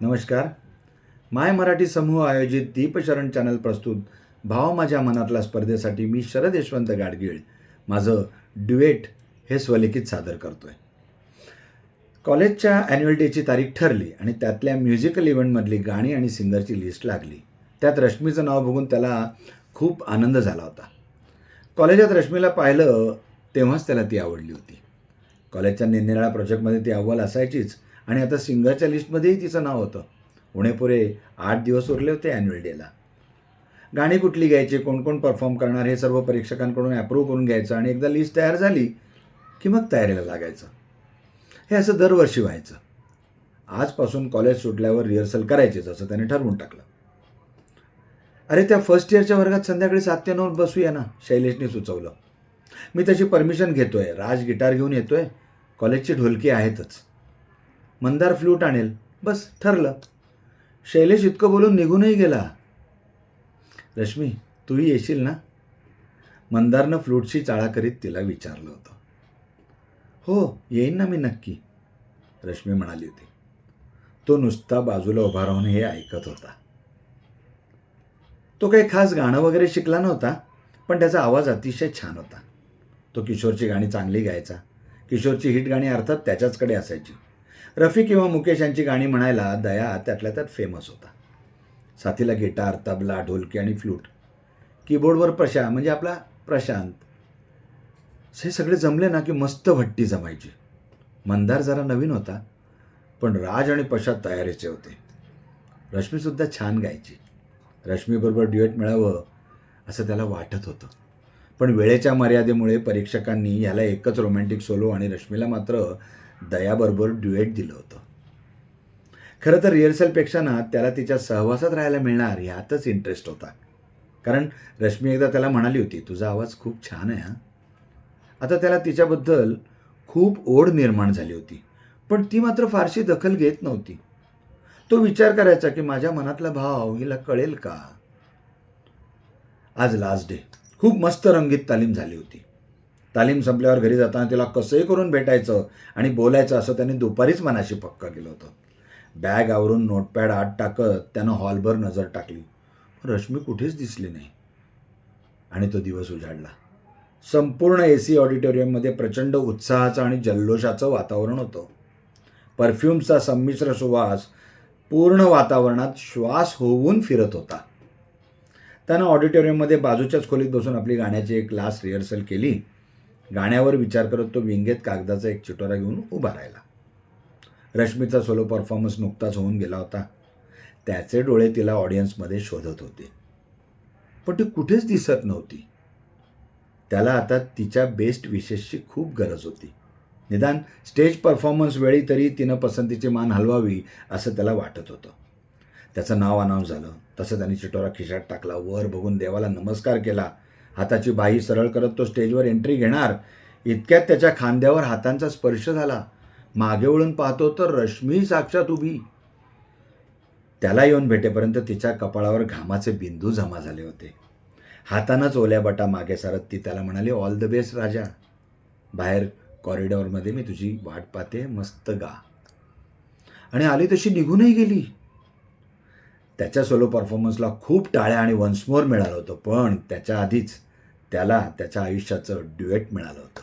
नमस्कार. माय मराठी समूह आयोजित दीपशरण चॅनल प्रस्तुत भाव माझ्या मनातला स्पर्धेसाठी मी शरद यशवंत गाडगीळ. माझं ड्युएट हे स्वलिखित सादर करतो आहे कॉलेजच्या ॲन्युअल डेची तारीख ठरली आणि त्यातल्या म्युझिकल इव्हेंटमधली गाणी आणि सिंगरची लिस्ट लागली. त्यात रश्मीचं नाव बघून त्याला खूप आनंद झाला होता. कॉलेजात रश्मीला पाहिलं तेव्हाच त्याला ती आवडली होती. कॉलेजच्या निरनिराळ्या प्रोजेक्टमध्ये ती अव्वल असायचीच आणि आता सिंगरच्या लिस्टमध्येही तिचं नाव होतं. उणेपुरे आठ दिवस उरले होते ॲन्युअल डेला गाणी कुठली घ्यायची कोण कोण परफॉर्म करणार हे सर्व परीक्षकांकडून ॲप्रूव्ह करून घ्यायचं आणि एकदा लिस्ट तयार झाली की मग तयारीला लागायचं. हे असं दरवर्षी व्हायचं. आजपासून कॉलेज सुटल्यावर रिहर्सल करायचीच असं त्याने ठरवून टाकलं. अरे त्या फर्स्ट इयरच्या वर्गात संध्याकाळी सात ते नऊ बसूया ना शैलेशने सुचवलं. मी तशी परमिशन घेतोय राज गिटार घेऊन येतोय कॉलेजची ढोलकी आहेतच. मंदार फ्लूट आणेल. बस ठरलं. शैलेश इतकं बोलून निघूनही गेला. रश्मी तूही येशील ना? मंदारनं फ्लूटची चाळा करीत तिला विचारलं होतं. हो येईन ना मी नक्की रश्मी म्हणाली होती. तो नुसता बाजूला उभा राहून हे ऐकत होता. तो काही खास गाणं वगैरे शिकला नव्हता पण त्याचा आवाज अतिशय छान होता. तो किशोरची गाणी चांगली गायचा. किशोरची हिट गाणी अर्थात त्याच्याचकडे असायची. रफी किंवा मुकेश यांची गाणी म्हणायला दया त्यातल्या त्यात फेमस होता. साथीला गिटार तबला ढोलकी आणि फ्लूट कीबोर्डवर प्रशा म्हणजे आपला प्रशांत. हे सगळे जमले ना की मस्त भट्टी जमायची. मंदार जरा नवीन होता पण राज आणि पशात तयारीचे होते. रश्मीसुद्धा छान गायची. रश्मीबरोबर ड्युएट मिळावं असं त्याला वाटत होतं. पण वेळेच्या मर्यादेमुळे परीक्षकांनी ह्याला एकच रोमॅन्टिक सोलो आणि रश्मीला मात्र दयाबरोबर ड्युएट दिलं होतं. खरं तर रिहर्सलपेक्षा ना त्याला तिच्या सहवासात राहायला मिळणार ह्यातच इंटरेस्ट होता. कारण रश्मी एकदा त्याला म्हणाली होती तुझा आवाज खूप छान आहे हा. आता त्याला तिच्याबद्दल खूप ओढ निर्माण झाली होती पण ती मात्र फारशी दखल घेत नव्हती. तो विचार करायचा की माझ्या मनातला भाव हिला कळेल का? आज लास्ट डे खूप मस्त रंगीत तालीम झाली होती. तालीम संपल्यावर घरी जाताना तिला कसंही करून भेटायचं आणि बोलायचं असं त्याने दुपारीच मनाशी पक्का केलं होतं. बॅग आवरून नोटपॅड आत टाकत त्यानं हॉलभर नजर टाकली. रश्मी कुठेच दिसली नाही. आणि तो दिवस उजाडला. संपूर्ण ए सी ऑडिटोरियममध्ये प्रचंड उत्साहाचं आणि जल्लोषाचं वातावरण होतं. परफ्यूमचा संमिश्र सुवास पूर्ण वातावरणात श्वास होऊन फिरत होता. त्यानं ऑडिटोरियममध्ये बाजूच्याच खोलीत बसून आपली गाण्याची एक क्लास रिहर्सल केली. गाण्यावर विचार करत तो विंगेत कागदाचा एक चिटोरा घेऊन उभा राहिला. रश्मीचा सोलो परफॉर्मन्स नुकताच होऊन गेला होता. त्याचे डोळे तिला ऑडियन्समध्ये शोधत होते. पण ती कुठेच दिसत नव्हती. त्याला आता तिच्या बेस्ट विशेषची खूप गरज होती. निदान स्टेज परफॉर्मन्स वेळी तरी तिनं पसंतीची मान हलवावी असं त्याला वाटत होतं. त्याचं नाव अनाऊन्स झालं. तसं त्याने चिटोरा खिशात टाकला. वर बघून देवाला नमस्कार केला. हाताची बाही सरळ करत तो स्टेजवर एंट्री घेणार. इतक्यात त्याच्या खांद्यावर हातांचा स्पर्श झाला. मागे वळून पाहतो तर रश्मी साक्षात उभी. त्याला येऊन भेटेपर्यंत तिच्या कपाळावर घामाचे बिंदू जमा झाले होते. हातानंच ओल्या बटा मागे सारत ती त्याला म्हणाली ऑल द बेस्ट राजा. बाहेर कॉरिडॉरमध्ये मी तुझी वाट पाहते मस्त गा. आणि आली तशी निघूनही गेली. त्याच्या सोलो परफॉर्मन्सला खूप टाळ्या आणि वन्स मोर मिळालं होतं पण त्याच्या आधीच त्याला त्याच्या आयुष्याचं ड्युएट मिळालं होतं.